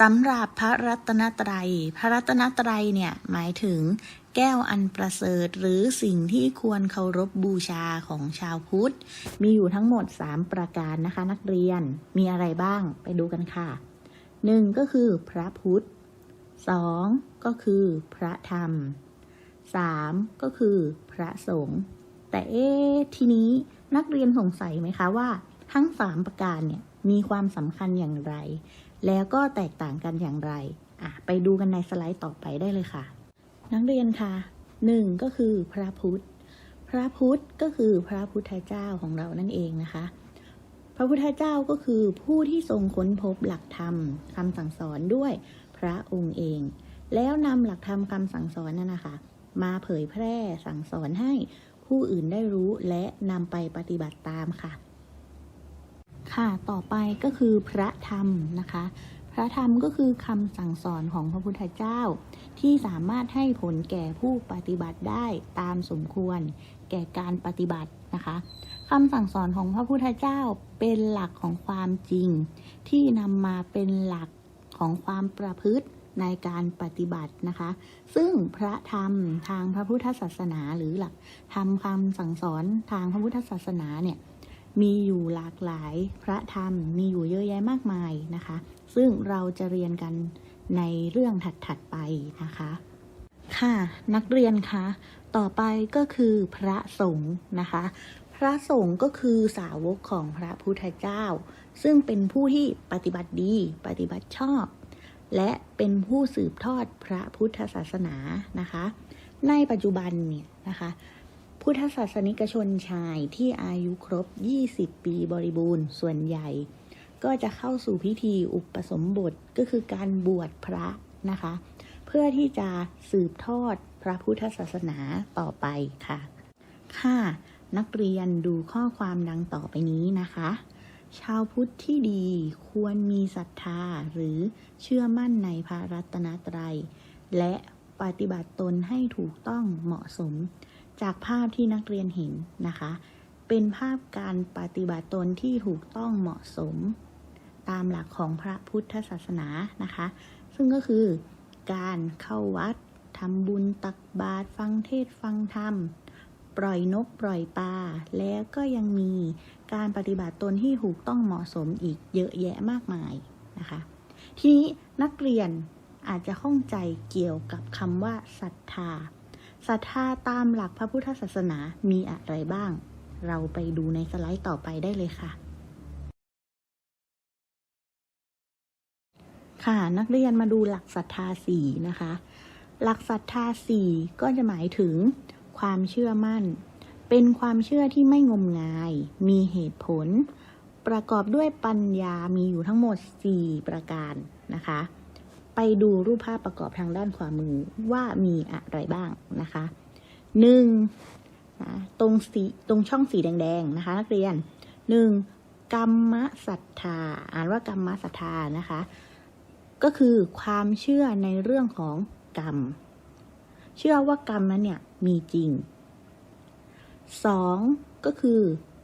สำหรับพระรัตนตรัย พระรัตนตรัยเนี่ยหมายถึงแก้วอันประเสริฐหรือสิ่งที่ควรเคารพบูชาของชาวพุทธ มีอยู่ทั้งหมด 3 ประการนะคะ นักเรียนมีอะไรบ้างไปดูกันค่ะ 1. ก็คือพระพุทธ 2. ก็คือพระธรรม 3. ก็คือพระสงฆ์แต่เอ๊ทีนี้นักเรียนสงสัยไหมคะว่า ทั้ง 3 ประการเนี่ยมีความสำคัญอย่างไร แล้วก็แตกต่างกันอย่างไรอะไปดูกันในสไลด์ต่อไปได้เลยค่ะ นักเรียนค่ะหนึ่งก็คือพระพุทธ พระพุทธก็คือพระพุทธเจ้าของเรานั่นเองนะคะ พระพุทธเจ้าก็คือผู้ที่ทรงค้นพบหลักธรรมคำสั่งสอนด้วยพระองค์เอง แล้วนำหลักธรรมคำสั่งสอนนั่นนะคะ มาเผยแพร่สั่งสอนให้ผู้อื่นได้รู้และนำไปปฏิบัติตามค่ะ ค่ะต่อไปก็คือพระธรรมนะคะ พระธรรมก็คือคำสั่งสอนของพระพุทธเจ้า ที่สามารถให้ผลแก่ผู้ปฏิบัติได้ตามสมควร แก่การปฏิบัตินะคะคำสั่งสอนของพระพุทธเจ้าเป็นหลักของความจริง ที่นำมาเป็นหลักของความประพฤติในการปฏิบัตินะคะ ซึ่งพระธรรมทางพระพุทธศาสนาหรือหลักธรรมคำสั่งสอนทางพระพุทธศาสนาเนี่ย มีอยู่หลากหลายพระธรรมมีอยู่เยอะแยะมากมายนะคะ ซึ่งเราจะเรียนกันในเรื่องถัดๆไปนะคะ ค่ะนักเรียนคะต่อไปก็คือพระสงฆ์นะคะ พระสงฆ์ก็คือสาวกของพระพุทธเจ้า ซึ่งเป็นผู้ที่ปฏิบัติดีปฏิบัติชอบ และเป็นผู้สืบทอดพระพุทธศาสนานะคะ ในปัจจุบันเนี่ยนะคะ พุทธศาสนิกชนชายที่อายุครบ 20 ปีบริบูรณ์ส่วนใหญ่ ก็จะเข้าสู่พิธีอุปสมบทก็คือการบวชพระนะคะ เพื่อที่จะสืบทอดพระพุทธศาสนาต่อไปค่ะ ค่ะนักเรียนดูข้อความดังต่อไปนี้นะคะ ชาวพุทธที่ดีควรมีศรัทธาหรือเชื่อมั่นในพระรัตนตรัย และปฏิบัติตนให้ถูกต้องเหมาะสม จากภาพที่นักเรียนเห็นนะคะ เป็นภาพการปฏิบัติตนที่ถูกต้องเหมาะสม ตามหลักของพระพุทธศาสนานะคะ ซึ่งก็คือการเข้าวัดทำบุญตักบาตรฟังเทศฟังธรรม ปล่อยนกปล่อยปลาแล้วก็ยังมีการปฏิบัติตนที่ถูกต้องเหมาะสมอีกเยอะแยะมากมายนะคะ ทีนี้นักเรียนอาจจะข้องใจเกี่ยวกับคำว่าศรัทธา ศรัทธาตามหลักพระพุทธศาสนามีอะไรบ้าง เราไปดูในสไลด์ต่อไปได้เลยค่ะ ค่ะนักเรียนมาดูหลักศรัทธาสี่นะคะ หลักศรัทธาสี่ก็จะหมายถึงความเชื่อมั่น เป็นความเชื่อที่ไม่งมงาย มีเหตุผล ประกอบด้วยปัญญามีอยู่ทั้งหมด 4 ประการนะคะ ไปดูรูปภาพประกอบทางด้านขวามือว่ามีอะไรบ้างนะคะหนึ่งนะตรงสีตรงช่องสีแดงๆนะคะ นักเรียนหนึ่งกรรมศรัทธาอ่านว่ากรรมศรัทธานะคะ ก็คือความเชื่อในเรื่องของกรรม เชื่อว่ากรรมนั้นเนี่ยมีจริงสองก็คือ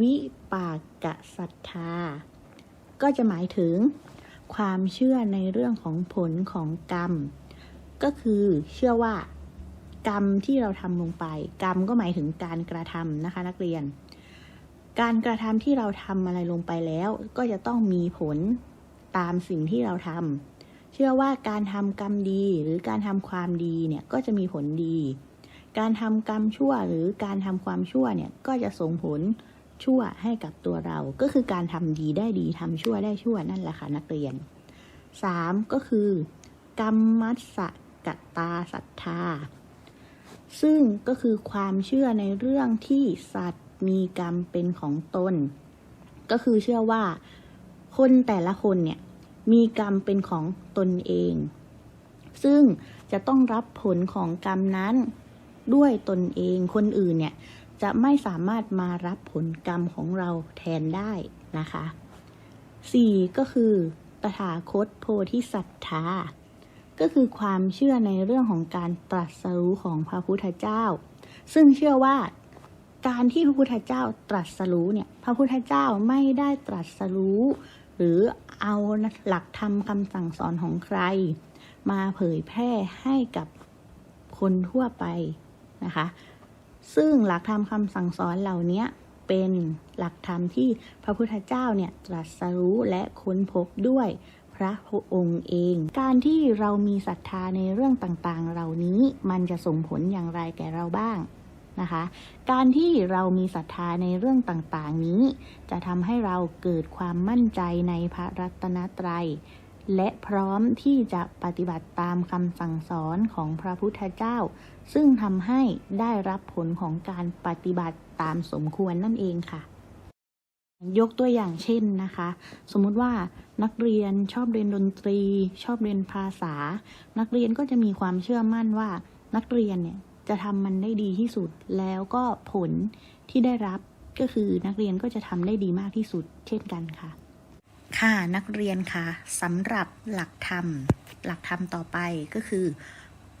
วิปากศรัทธา ก็จะหมายถึง ความเชื่อในเรื่องของผลของกรรม ก็คือเชื่อว่า กรรมที่เราทำลงไป กรรมก็หมายถึงการกระทำนะคะ นักเรียน การกระทำที่เราทำอะไรลงไปแล้ว ก็จะต้องมีผลตามสิ่งที่เราทำเชื่อว่าการทำกรรมดีหรือการทำความดีเนี่ยก็จะมีผลดี การทำกรรมชั่วหรือการทำความชั่วเนี่ยก็จะส่งผล ชั่วให้กับตัวเรา ก็คือการทำดีได้ดีทำชั่วได้ชั่วนั่นแหละค่ะนักเรียน 3. ก็คือกรรมัสสกตาศรัทธา ซึ่งก็คือความเชื่อในเรื่องที่สัตว์มีกรรมเป็นของตน ก็คือเชื่อว่าคนแต่ละคนเนี่ยมีกรรมเป็นของตนเอง ซึ่งจะต้องรับผลของกรรมนั้นด้วยตนเองคนอื่นเนี่ย จะไม่สามารถมารับผลกรรมของเราแทนได้นะคะ 4. ก็คือตถาคตโพธิสัตธาก็คือความเชื่อในเรื่องของการตรัสรู้ของพระพุทธเจ้า ซึ่งเชื่อว่าการที่พระพุทธเจ้าตรัสรู้เนี่ย พระพุทธเจ้าไม่ได้ตรัสรู้ หรือเอาหลักธรรมคำสั่งสอนของใคร มาเผยแพร่ให้กับคนทั่วไปนะคะ ซึ่งหลักธรรมคำสั่งสอนเหล่านี้เป็นหลักธรรมที่พระพุทธเจ้าเนี่ยตรัสรู้และค้นพบด้วยพระองค์เอง การที่เรามีศรัทธาในเรื่องต่างๆ เหล่านี้มันจะส่งผลอย่างไรแก่เราบ้างนะคะ การที่เรามีศรัทธาในเรื่องต่างๆนี้ จะทำให้เราเกิดความมั่นใจในพระรัตนตรัย และพร้อมที่จะปฏิบัติตามคำสั่งสอนของพระพุทธเจ้า ซึ่งทำให้ได้รับผลของการปฏิบัติตามสมควรนั่นเองค่ะ ยกตัวอย่างเช่นนะคะ สมมุติว่านักเรียนชอบเรียนดนตรี ชอบเรียนภาษา นักเรียนก็จะมีความเชื่อมั่นว่า นักเรียนเนี่ยจะทำมันได้ดีที่สุดแล้วก็ผลที่ได้รับก็คือนักเรียนก็จะทำได้ดีมากที่สุด เช่นกันค่ะ ค่ะนักเรียนคะสำหรับหลักธรรม หลักธรรมต่อไปก็คือ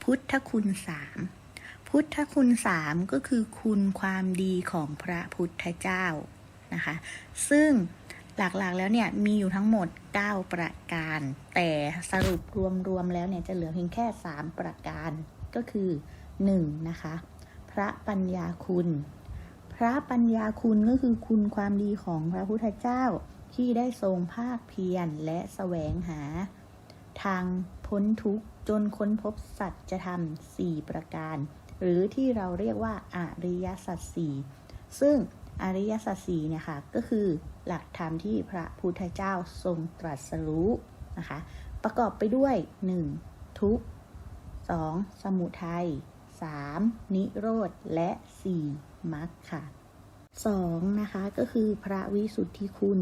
พุทธคุณสามพุทธคุณสามก็คือคุณความดีของพระพุทธเจ้านะคะ ซึ่งหลักๆแล้วเนี่ยมีอยู่ทั้งหมด 9 ประการ แต่สรุปรวมๆแล้วเนี่ยจะเหลือเพียงแค่ 3 ประการก็คือ 1. นะคะ พระปัญญาคุณ พระปัญญาคุณก็คือคุณความดีของพระพุทธเจ้า ที่ได้ทรงภาคเพียรและแสวงหา ทางพ้นทุกข์จนค้นพบสัจธรรม4ประการ หรือที่เราเรียกว่าอริยสัจสี่ซึ่งอริยสัจสี่เนี่ยค่ะก็คือหลักธรรมที่พระพุทธเจ้าทรงตรัสรู้นะคะ ประกอบไปด้วย 1. ทุกข์ 2. สมุทัย 3. นิโรธ และ 4. มรรคค่ะ 2. นะคะก็คือพระวิสุทธิคุณ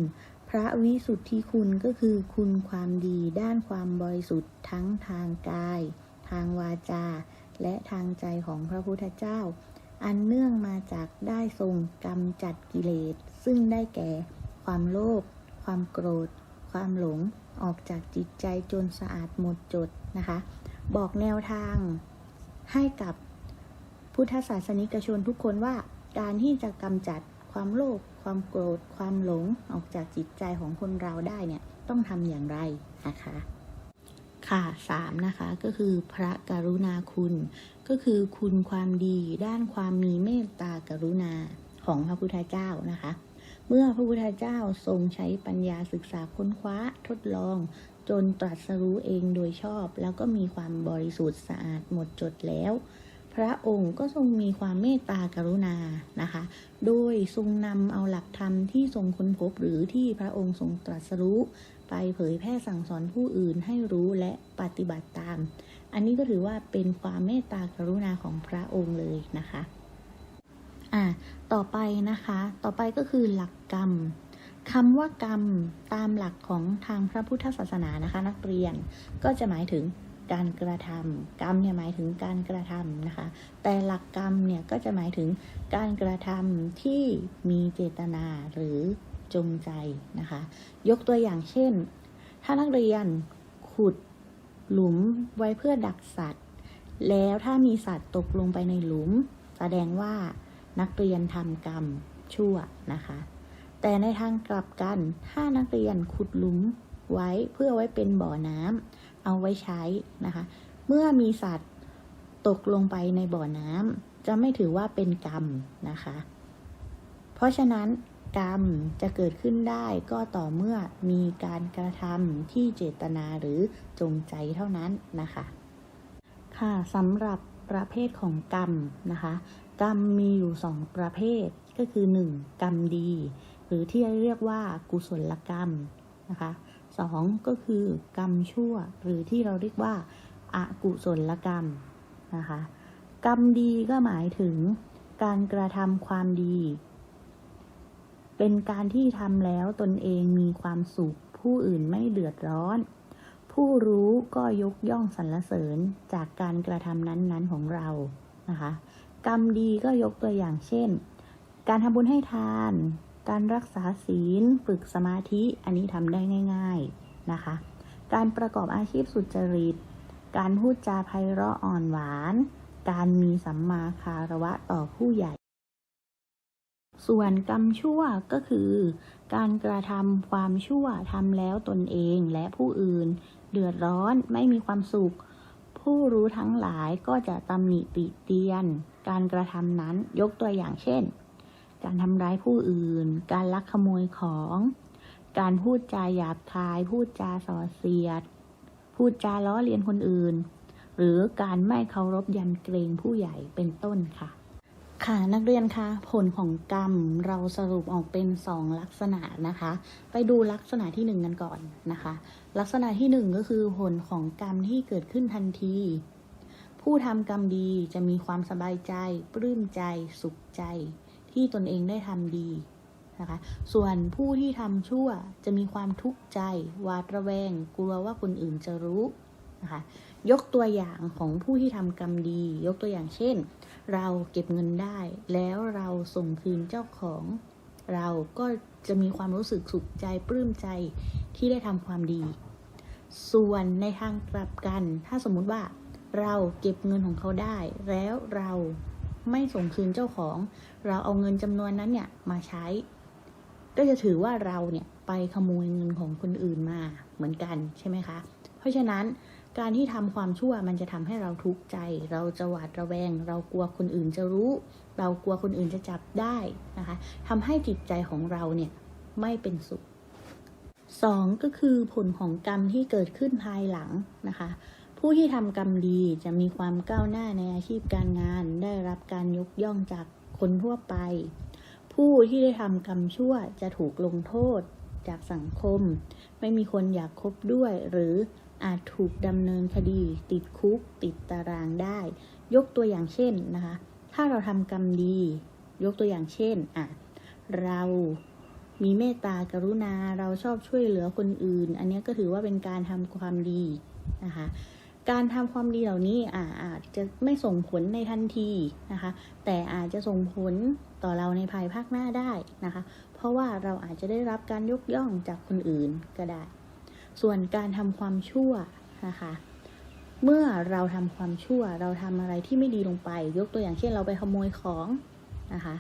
พระวิสุทธิคุณก็คือคุณความดีด้านความบริสุทธิ์ทั้งทางกาย ทางวาจา และทางใจของพระพุทธเจ้า อันเนื่องมาจากได้ทรงกำจัดกิเลส ซึ่งได้แก่ ความโลภความโกรธ ความหลงออกจากจิตใจจนสะอาดหมดจดนะคะ บอกแนวทางให้กับพุทธศาสนิกชนทุกคนว่าการที่จะกำจัด ความโลภความโกรธความหลงออกจากจิตใจของคนเราได้เนี่ยต้องทำอย่างไรนะคะค่ะสามนะคะก็คือพระกรุณาคุณ ก็คือคุณความดีด้านความมีเมตตากรุณาของพระพุทธเจ้านะคะ เมื่อพระพุทธเจ้าทรงใช้ปัญญาศึกษาค้นคว้าทดลอง จนตรัสรู้เองโดยชอบ แล้วก็มีความบริสุทธิ์สะอาดหมดจดแล้ว พระองค์ก็ทรงมีความเมตตากรุณานะคะ โดยทรงนำเอาหลักธรรมที่ทรงค้นพบหรือที่พระองค์ทรงตรัสรู้ ไปเผยแพร่สั่งสอนผู้อื่นให้รู้และปฏิบัติตาม อันนี้ก็ถือว่าเป็นความเมตตากรุณาของพระองค์เลยนะคะอ่าต่อไปนะคะ ต่อไปก็คือหลักกรรมคำว่ากรรมตามหลักของทางพระพุทธศาสนานะคะ นักเรียนก็จะหมายถึง การกระทำกรรมเนี่ยหมายถึงการกระทำนะคะ แต่หลักกรรมเนี่ยก็จะหมายถึงการกระทำที่มีเจตนาหรือจงใจนะคะ ยกตัวอย่างเช่น ถ้านักเรียนขุดหลุมไว้เพื่อดักสัตว์ แล้วถ้ามีสัตว์ตกลงไปในหลุม แสดงว่านักเรียนทำกรรมชั่วนะคะ แต่ในทางกลับกัน ถ้านักเรียนขุดหลุมไว้เพื่อไว้เป็นบ่อน้ำ เอาไว้ใช้นะคะ เมื่อมีสัตว์ตกลงไปในบ่อน้ำจะไม่ถือว่าเป็นกรรมนะคะ เพราะฉะนั้นกรรมจะเกิดขึ้นได้ก็ต่อเมื่อมีการกระทำที่เจตนาหรือจงใจเท่านั้นนะคะ ค่ะสำหรับประเภทของกรรมนะคะ กรรมมีอยู่สองประเภทก็คือ 1. กรรมดี หรือที่เรียกว่ากุศลกรรมนะคะ สองก็คือกรรมชั่ว หรือที่เราเรียกว่าอากุศลกรรมนะคะกรรมดีก็หมายถึงการกระทำความดี เป็นการที่ทำแล้วตนเองมีความสุข ผู้อื่นไม่เดือดร้อน ผู้รู้ก็ยกย่องสรรเสริญจากการกระทำนั้นๆของเรานะคะกรรมดีก็ยกตัวอย่างเช่น การทำบุญให้ทาน การรักษาศีล ฝึกสมาธิ อันนี้ทำได้ง่าย ๆนะคะ การประกอบอาชีพสุจริต การพูดจาไพเราะอ่อนหวาน การมีสัมมาคารวะต่อผู้ใหญ่ ส่วนกรรมชั่วก็คือ การกระทำความชั่วทำแล้วตนเองและผู้อื่น เดือดร้อนไม่มีความสุข ผู้รู้ทั้งหลายก็จะตำหนิติเตียน การกระทำนั้นยกตัวอย่างเช่น การทำร้ายผู้อื่น การลักขโมยของ การพูดจาหยาบคาย พูดจาส่อเสียด พูดจาล้อเลียนคนอื่น หรือการไม่เคารพยันเกรงผู้ใหญ่เป็นต้นค่ะ ค่ะนักเรียนคะผลของกรรมเราสรุปออกเป็นสองลักษณะนะคะ ไปดูลักษณะที่หนึ่งกันก่อนนะคะ ลักษณะที่หนึ่งก็คือผลของกรรมที่เกิดขึ้นทันทีผู้ทำกรรมดีจะมีความสบายใจ ปลื้มใจ สุขใจ ที่ตนเองได้ทำดีนะคะ ส่วนผู้ที่ทำชั่วจะมีความทุกข์ใจหวาดระแวง กลัวว่าคนอื่นจะรู้นะคะ ยกตัวอย่างของผู้ที่ทำกรรมดี ยกตัวอย่างเช่น เราเก็บเงินได้ แล้วเราส่งคืนเจ้าของ เราก็จะมีความรู้สึกสุขใจปลื้มใจที่ได้ทำความดี ส่วนในทางกลับกัน ถ้าสมมุติว่าเราเก็บเงินของเขาได้ แล้วเรา ไม่ส่งคืนเจ้าของ เราเอาเงินจำนวนนั้นเนี่ยมาใช้ ก็จะถือว่าเราเนี่ยไปขโมยเงินของคนอื่นมาเหมือนกันใช่ไหมคะ เพราะฉะนั้นการที่ทำความชั่วมันจะทำให้เราทุกข์ใจ เราจะหวาดระแวง เรากลัวคนอื่นจะรู้ เรากลัวคนอื่นจะจับได้นะคะทำให้จิตใจของเราเนี่ยไม่เป็นสุขสองก็คือผลของกรรมที่เกิดขึ้นภายหลังนะคะ ผู้ที่ทำกรรมดีจะมีความก้าวหน้าในอาชีพการงาน ได้รับการยกย่องจากคนทั่วไป ผู้ที่ได้ทำกรรมชั่วจะถูกลงโทษจากสังคม ไม่มีคนอยากคบด้วย หรืออาจถูกดำเนินคดี ติดคุก ติดตารางได้ ยกตัวอย่างเช่นนะคะ ถ้าเราทำกรรมดี ยกตัวอย่างเช่นอะเรามีเมตตากรุณาเราชอบช่วยเหลือคนอื่น อันนี้ก็ถือว่าเป็นการทำความดีนะคะ การทำความดีเหล่านี้อาอาจจะไม่ส่งผลในทันทีนะคะ แต่อาจจะส่งผลต่อเราในภายภาคหน้าได้นะคะ เพราะว่าเราอาจจะได้รับการยกย่องจากคนอื่นก็ได้ ส่วนการทำความชั่วนะคะ เมื่อเราทำความชั่ว เราทำอะไรที่ไม่ดีลงไป ยกตัวอย่างเช่นเราไปขโมยของนะคะ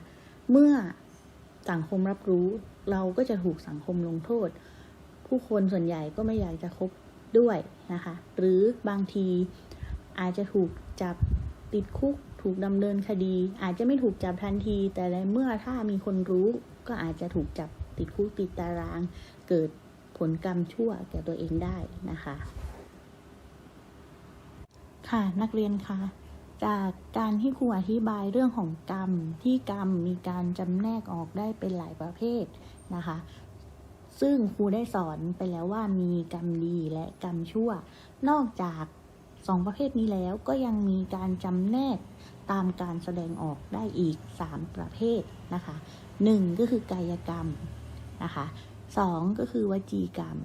เมื่อสังคมรับรู้ เราก็จะถูกสังคมลงโทษ ผู้คนส่วนใหญ่ก็ไม่อยากจะคบ ด้วยนะคะ หรือบางทีอาจจะถูกจับติดคุก ถูกดำเนินคดี อาจจะไม่ถูกจับทันที แต่ในเมื่อถ้ามีคนรู้ ก็อาจจะถูกจับติดคุกติดตาราง เกิดผลกรรมชั่วแก่ตัวเองได้นะคะ ค่ะนักเรียนคะจากการที่ครูอธิบายเรื่องของกรรมที่กรรมมีการจำแนกออกได้เป็นหลายประเภทนะคะ ซึ่งครูได้สอนไปแล้วว่ามีกรรมดีและกรรมชั่ว นอกจากสองประเภทนี้แล้วก็ยังมีการจำแนกตามการแสดงออกได้อีก 3 ประเภทนะคะ 1 ก็คือกายกรรมนะคะ 2 ก็คือวจีกรรม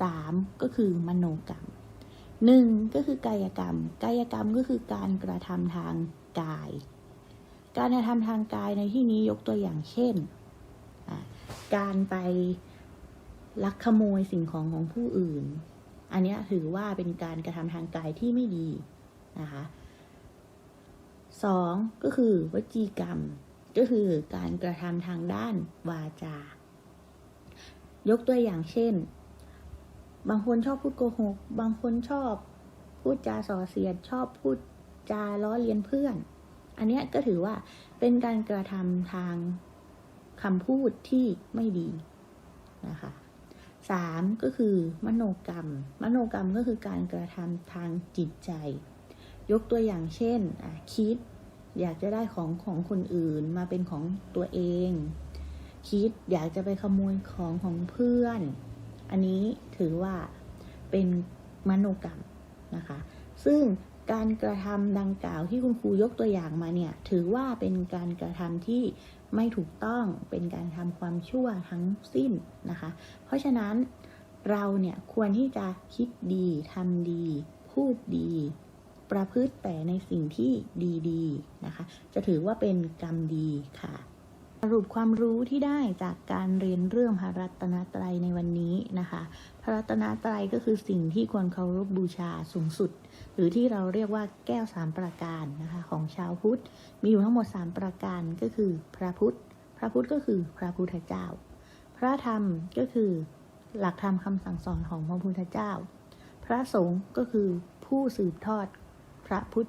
3 ก็คือมโนกรรมหนึ่งก็คือกายกรรม กายกรรมก็คือการกระทำทางกาย การกระทำทางกายในที่นี้ยกตัวอย่างเช่น การไป ลักขโมยสิ่งของของผู้อื่น อันนี้ถือว่าเป็นการกระทำทางกายที่ไม่ดีนะคะสองก็คือวจีกรรม ก็คือการกระทำทางด้านวาจา ยกตัวอย่างเช่น บางคนชอบพูดโกหก บางคนชอบพูดจาส่อเสียด ชอบพูดจาล้อเลียนเพื่อน อันนี้ก็ถือว่าเป็นการกระทำทางคำพูดที่ไม่ดีนะคะ สามก็คือมโนกรรม มโนกรรมก็คือการกระทำทางจิตใจ ยกตัวอย่างเช่นคิดอยากจะได้ของของคนอื่นมาเป็นของตัวเอง คิดอยากจะไปขโมยของของเพื่อน อันนี้ถือว่าเป็นมโนกรรมนะคะ ซึ่งการกระทำดังกล่าวที่คุณครูยกตัวอย่างมาเนี่ย ถือว่าเป็นการกระทำที่ ไม่ถูกต้องเป็นการทำความชั่วทั้งสิ้นนะคะ เพราะฉะนั้นเราเนี่ยควรที่จะคิดดีทำดี พูดดี ประพฤติแต่ในสิ่งที่ดีๆนะคะ จะถือว่าเป็นกรรมดีค่ะ รุปความรู้ที่ได้จากการเรียนเรื่องพระรัตนตรัยในวันนี้นะคะ พระรัตนตรัยก็คือสิ่งที่ควรเคารพบูชาสูงสุด หรือที่เราเรียกว่าแก้วสามประการนะคะของชาวพุทธ มีอยู่ทั้งหมด 3 ประการก็คือพระพุทธพพระพุทธก็คือพระพุทธเจ้า พระธรรมก็คือหลักธรรมคำสั่งสอนของพระพุทธเจ้า พระสงฆ์ก็คือผู้สืบทอดพระพุทธ